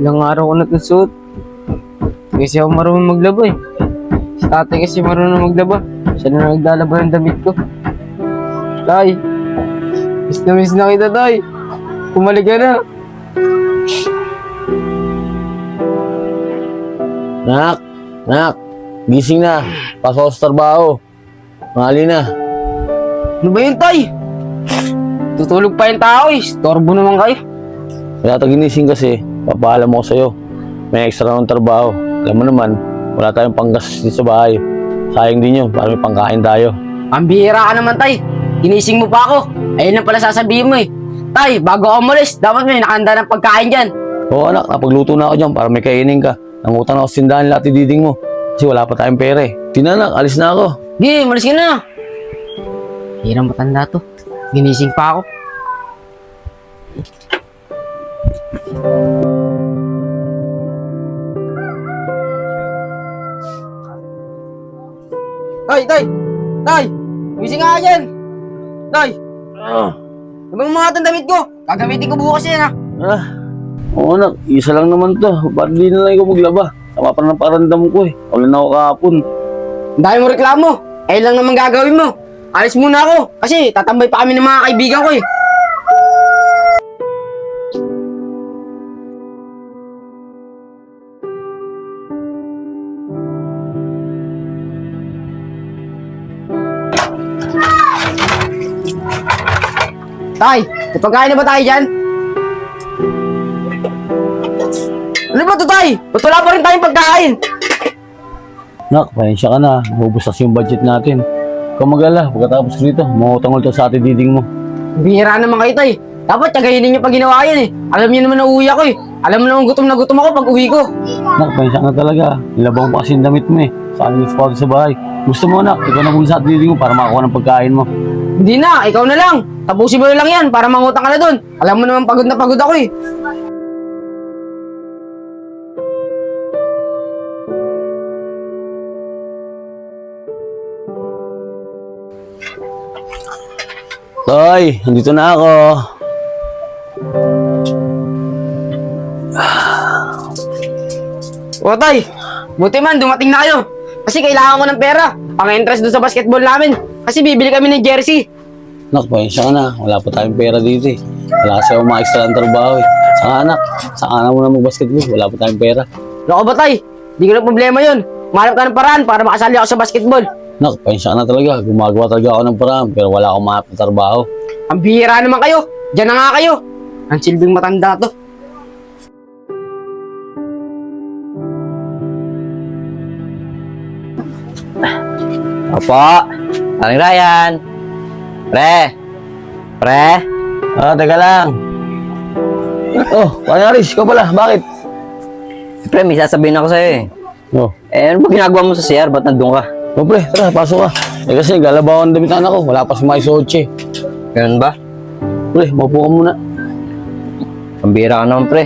Ilang araw ko na ito suot. Kasi ako marunong maglaba eh. Si tatay kasi marunong maglaba. Siya na naglalaba ng damit ko. Tay, miss na miss na kita, tay. Pumalik ka na. Nak, nak, gising na. Pasok sa trabaho. Mali na. Ano ba yun, tay? Tutulog pa yung tao eh. Storbo naman kayo. Kaya tayo ginising kasi, papaalam ako sa'yo. May extra ng trabaho. Alam mo naman, wala tayong panggastos dito sa bahay. Sayang din yun, para may pangkain tayo. Ang bihira ka naman, tay. Ginising mo pa ako. Ayun lang pala sasabihin mo eh. Tay, bago ako umalis, dapat may nakanda ng pagkain dyan. Oo anak, napagluto na ako dyan para may kainin ka. Nangutang ako sa tindahan lahat diding mo. Kasi wala pa tayong pera eh. Tinanak, alis na ako. Di, malis ka na. Hirang matanda to. Ginising pa ako. Tay, tay! Tay! Gising nga ka dyan! Tay! Ah, Ibang mga damit ko! Gagamitin ko bukas yan ha! ah. Oo anak, isa lang naman to. Ba't di na lang ikaw maglaba? Tama pa ng paramdam ko eh. Wala na ako kahapon. Ang dami mo reklamo! Eh lang naman gagawin mo! Alis muna ako! Kasi tatambay pa kami ng mga kaibigan ko eh! Tay, may pagkain na ba tayo dyan? Ano ba to, Tay? Ba't wala pa rin tayong pagkain? Nak, pasensya ka na. Maubos kasi yung budget natin. Ikaw mag-ala, pagkatapos nito, mangutang ulit sa ate diding mo. Bihira naman kayo, Tay. Dapat tagayin niyo pag ginawa yan eh. Alam niyo naman na uwi ako eh. Alam mo naman gutom na gutom ako pag uwi ko. Nak, pasensya ka na talaga. Nilabang pa kasi yung damit mo eh. Saan yung spot sa bahay. Gusto mo nak, ikaw na sa diding mo para makakuha ng pagkain mo. Hindi na, ikaw na lang. Tapusin mo na lang yan para mangutang ka na doon. Alam mo naman pagod na pagod ako eh. Toy, andito na ako. O Tay, buti man dumating na kayo. Kasi kailangan ko ng pera. Pang interest doon sa basketball namin. Kasi bibili kami ng jersey. Nak, pasensya ka na. Wala pa tayong pera dito eh. Wala kasi ako mga extra ng trabaho eh. Saka anak, saka na muna mag-basketball. Wala pa tayong pera. Loko ba Tay? Di ko na problema yun. Malap ka ng paraan para makasali ako sa basketball. Nak, pasensya ka na talaga. Gumagawa talaga ako ng paraan pero wala akong mga trabaho. Ang bihira naman kayo. Diyan na nga kayo. Ang silbing matanda to. Opo. Aling Ryan. Pre. Pre. Ah, teka lang. Oh, Panyaris, ikaw pala. Bakit? Pre, may sasabihin ako sa'yo eh. Oh, Eh, ano ba ginagawa mo sa CR? Ba't nandun ka? oh pre, tara, pasok ka. Eh kasi galabaw ang damit anak ko. Wala pa si Mai Soche. Ganun ba? Pre, maupo ka muna. Pambira ka naman, pre.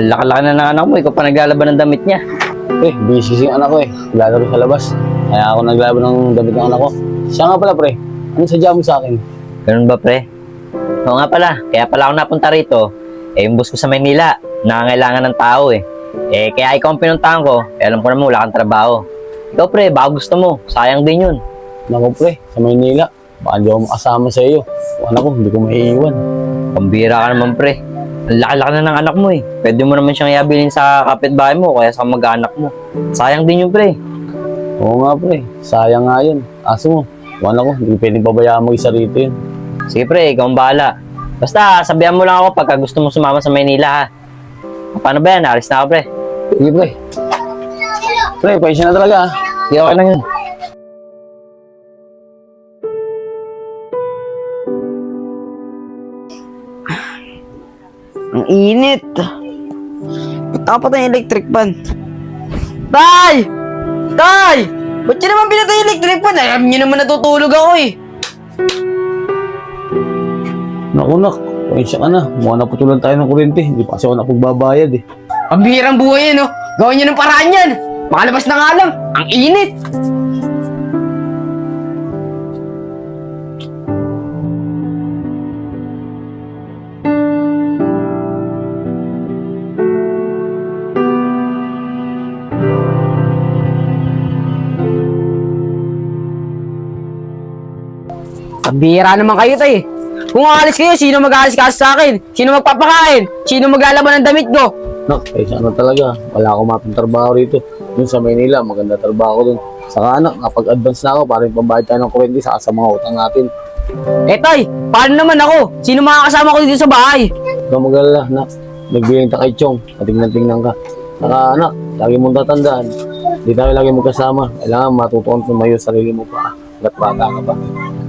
Laka-laka na ng anak mo. Ikaw pa naglalaban ng damit niya. Pre, busy si anak ko eh. Lalaro sa labas. Kaya ako naglaban ng damit ng anak ko. Siya nga pala pre, ano sadya mo sa akin? Ganun ba, pre? Oo nga pala. Kaya pala ako napunta rito. Eh, yung bus ko sa Maynila. Nangangailangan ng tao eh. Eh, kaya ikaw ang pinuntahan ko. Eh, alam ko naman wala kang trabaho. Ikaw, pre, baka gusto mo. Sayang din yun. Nako pre, sa Maynila. Baka hindi ako makasama sa iyo. Anak ko, hindi ko maiiwan. Pambira ka naman, pre. Laki-laki na ng anak mo eh. Pwede mo naman siyang iabilin sa kapitbahay mo kaya sa mag-anak mo. Sayang din yun, pre. Oo nga pre, sayang nga yun. Aso mo, anak ko, hindi pwedeng pabayaan mo isa rito yun. Sige, pre, ikaw ang bahala. Basta, sabihan mo lang ako pagka gusto mo sumama sa Maynila, ha? Paano ba yan? Alis na ako, pre. Sige pre. Pre, paisya na talaga ah. Sige, okay lang yun. Ang init. Dapat ang electric fan. Tay! Tay! Ba't yun naman pinatay yung electric fan? Alam niyo naman natutulog ako eh. Naku nak, paisya ka na. Mukha na putulan tayo ng kuryente. Hindi pa kasi ako napagbabayad eh. Ang bihirang buhay yan, oh. Gawin niyo ng paraan yan. Makalabas na nga lang. Ang init. Bira naman kayo, tay. Kung aalis kayo, sino mag-aalis ka sa akin? Sino magpapakain? Sino maglalaban ng damit ko? Nak, eh ano talaga, wala akong mapang trabaho rito. Dun sa Maynila, maganda trabaho dun. Saka anak, kapag-advance na ako, para yung pambayad tayo ng kurente saka sa mga utang natin. Eh, tay, paano naman ako? Sino makakasama ko dito sa bahay? Huwag mag-alala, nak. Nagbilang ta kay Chong, patignan-tingnan ka. Saka anak, lagi mong tatandaan. Hindi tayo lagi magkasama. Kailangan matutuan tumayo sa sarili mo pa. Hanggat bata ka pa.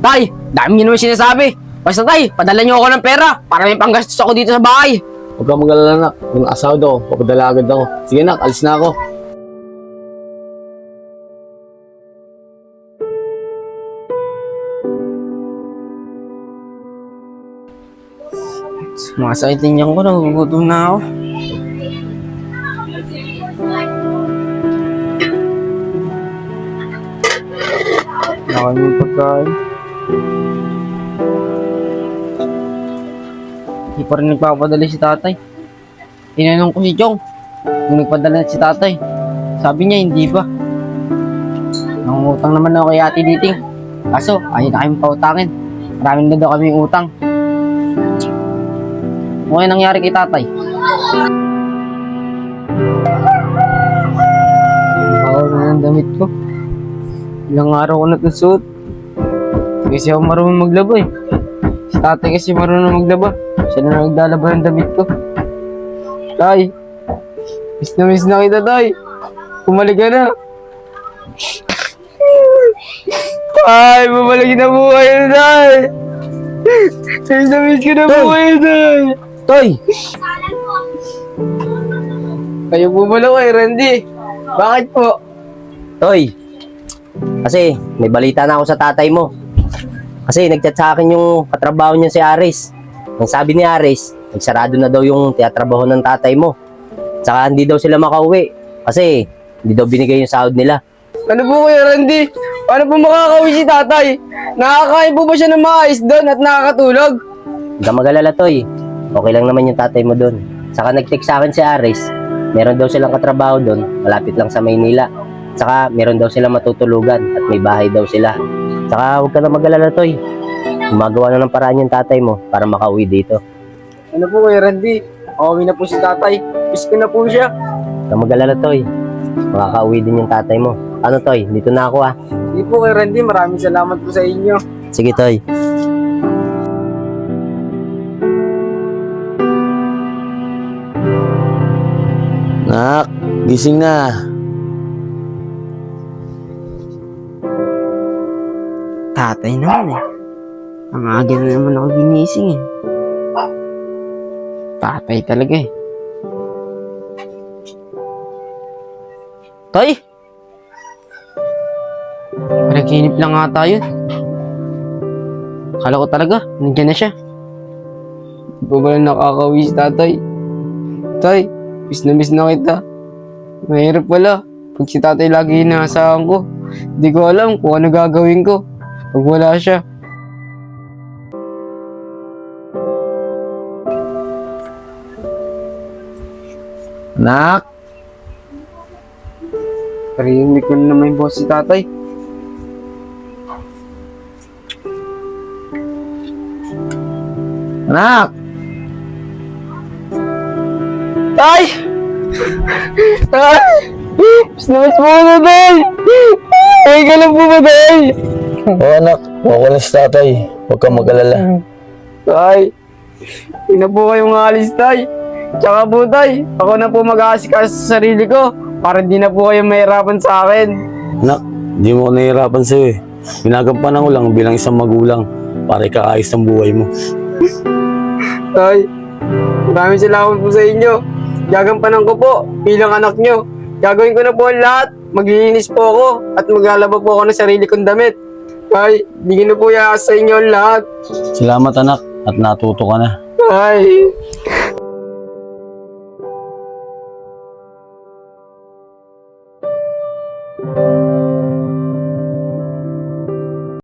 Tay, dami niyo naman sinasabi. Basta tay, padala niyo ako ng pera para may panggastos ako dito sa bahay. Huwag kang mag-alala, nak. Kung asawa daw, papadala agad ako. Sige, nak, alis na ako. Sumasakit din yan ko, nagugutom na ako. Nakal yung pagkain. Hindi pa rin nagpapadala si tatay. Tinanong ko si Chong kung nagpadala si tatay. Sabi niya hindi pa. Nangungutang naman ako kay ate Diting. Kaso, ayaw na kayong pautangin. Maraming na daw kami utang. Ano kaya nangyari kay tatay? Bawal na ng damit ko. Ilang araw ko na ito suot. Kasi ako marunong maglaba eh. Si tatay kasi marunong maglaba. Siya na naglalaba ng damit ko. Tay, miss na miss na kita tay. Bumalik ka na. Tay, bumalik na buhay na tay. Miss na miss ka na buhay tay. Toy! Kayo bumalo kay Randy. Bakit po? Toy! Kasi may balita na ako sa tatay mo. Kasi nagchat sa akin yung katrabaho niya si Aris. Ang sabi ni Aris, nagsarado na daw yung tiyatrabaho ng tatay mo. Tsaka hindi daw sila makauwi. Kasi hindi daw binigay yung sahod nila. Ano po kayo, Randy? Paano po makakauwi si tatay? Nakakain po ba siya ng mais doon at nakakatulog? Huwag mag-alala, Toy. Okay lang naman yung tatay mo doon. Saka nag-text sa akin si Aris, meron daw silang katrabaho doon, malapit lang sa Maynila. Saka meron daw silang matutulugan at may bahay daw sila. Saka huwag ka na mag-alala, Toy. Gumagawa na ng paraan yung tatay mo para makauwi dito. Ano po kayo, Randy? Makauwi na po si tatay. Miss ko na po siya. Huwag kang mag-alala, Toy. Makakauwi din yung tatay mo. Ano, Toy? Dito na ako, ah. Hindi po kayo, Randy. Maraming salamat po sa inyo. Sige, Toy. Nak, gising na. Tatay naman eh. Ang aga na naman ako ginising eh. Tatay talaga eh. Tay! Panaginip lang ata yun. Kala ko talaga, nandiyan na siya. Di ba ba nakakawi si tatay? Tay, miss na miss na kita. Mahirap pala. Pag si tatay lagi inaasahan ko, di ko alam kung ano gagawin ko. Pag wala siya. Nak, Parinig ko na naman yung boss si tatay. anak. Tay! Tay! Mas na mas mo na, tay! Ay, ka po ba, tay? Oo anak, okay na si tatay. Huwag kang mag-alala. Tay! Hindi na po kayong alis, tay. Tsaka po, tay, ako na po mag-aasikas sa sarili ko para hindi na po kayo mahirapan sa akin. Anak, di mo ako nahihirapan sa'yo eh. Ginagampanan ko lang bilang isang magulang para ikakaayos ng buhay mo. Tay, maraming salamat po sa inyo. Gagampanan ko po bilang anak nyo. Gagawin ko na po ang lahat. Maglilinis po ako at maglalaba po ako ng sarili kong damit. Tay, bigyan na po ya sa inyo lahat. Salamat anak at natuto ka na. Tay.